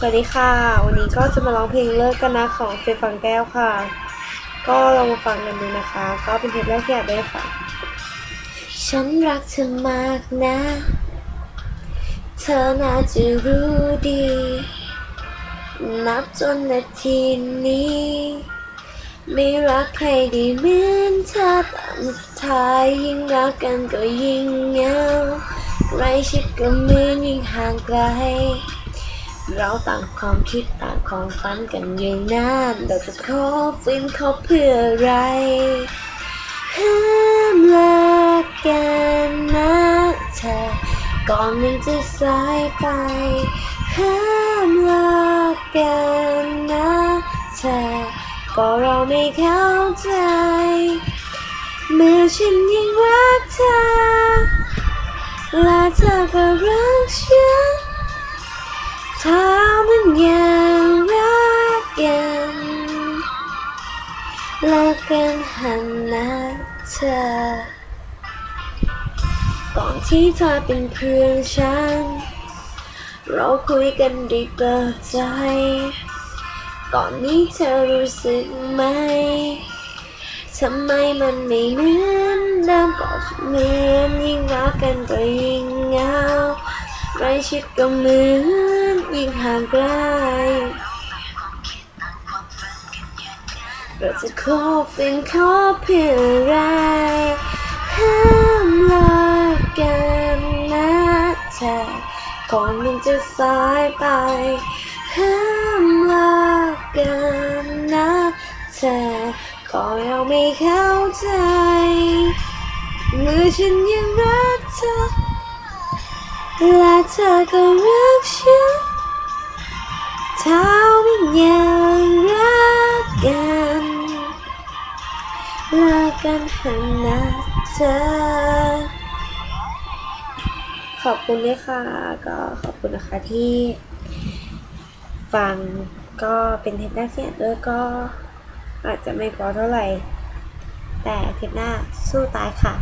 สวัสดีค่ะ วันนี้ก็จะมาร้องเพลงเลิกกันนะของเฟยฟังแก้วค่ะ ก็ลองมาฟังกันดูนะคะ ก็เป็นเทปแรกที่อยากได้ค่ะ ฉันรักเธอมากนะ เธอน่าจะรู้ดี นับจนนาทีนี้ ไม่รักใครด้เหมือนเธอตามสุดท้ายยิ่งรักกันก็ยิ่งเหงาไรชิดก็เหมือนยิ่งห่างไกล เราต่างความคิดต่างความฝันกันอย่างนั้นเราจะขอฟินเขาเพื่ออะไรห้ามเลิกกันนะเธอก่อนมันจะสายไปห้ามเลิกกันนะเธอก็เราไม่เข้าใจเมื่อฉันยังรักเธอและเธอก็รักฉัน ยังรักกันเลิกกันหันนะเธอก่อนที่เธอเป็นเพื่อนฉัน เราคุยกันด้เปิดใจก่อนนี้เธอรู้สึกไหมทำไมมันไม่เหมือนเดิมก็เหมือนยิ่งรักกันก็ยิ่งเหงาใกล้ชิดก็เหมือน ยิ่งห่างไกลเราจะขอเป็นขอเพื่ออะไรห้ามเลิกกันนะเธอก่อนมันจะสายไปห้ามเลิกกันนะเธอก็ยังไม่เข้าใจเมื่อฉันยังรักเธอและเธอก็รักฉัน ถ้ามันยังรักกันลิกกันเถอะนะเธอขอบคุณด้วยค่ะ ก็ขอบคุณนะคะที่ฟังก็เป็นเทปแรกที่อัดด้วยก็อาจจะไม่พอเท่าไหร่ แต่เทปหน้าสู้ตายค่ะ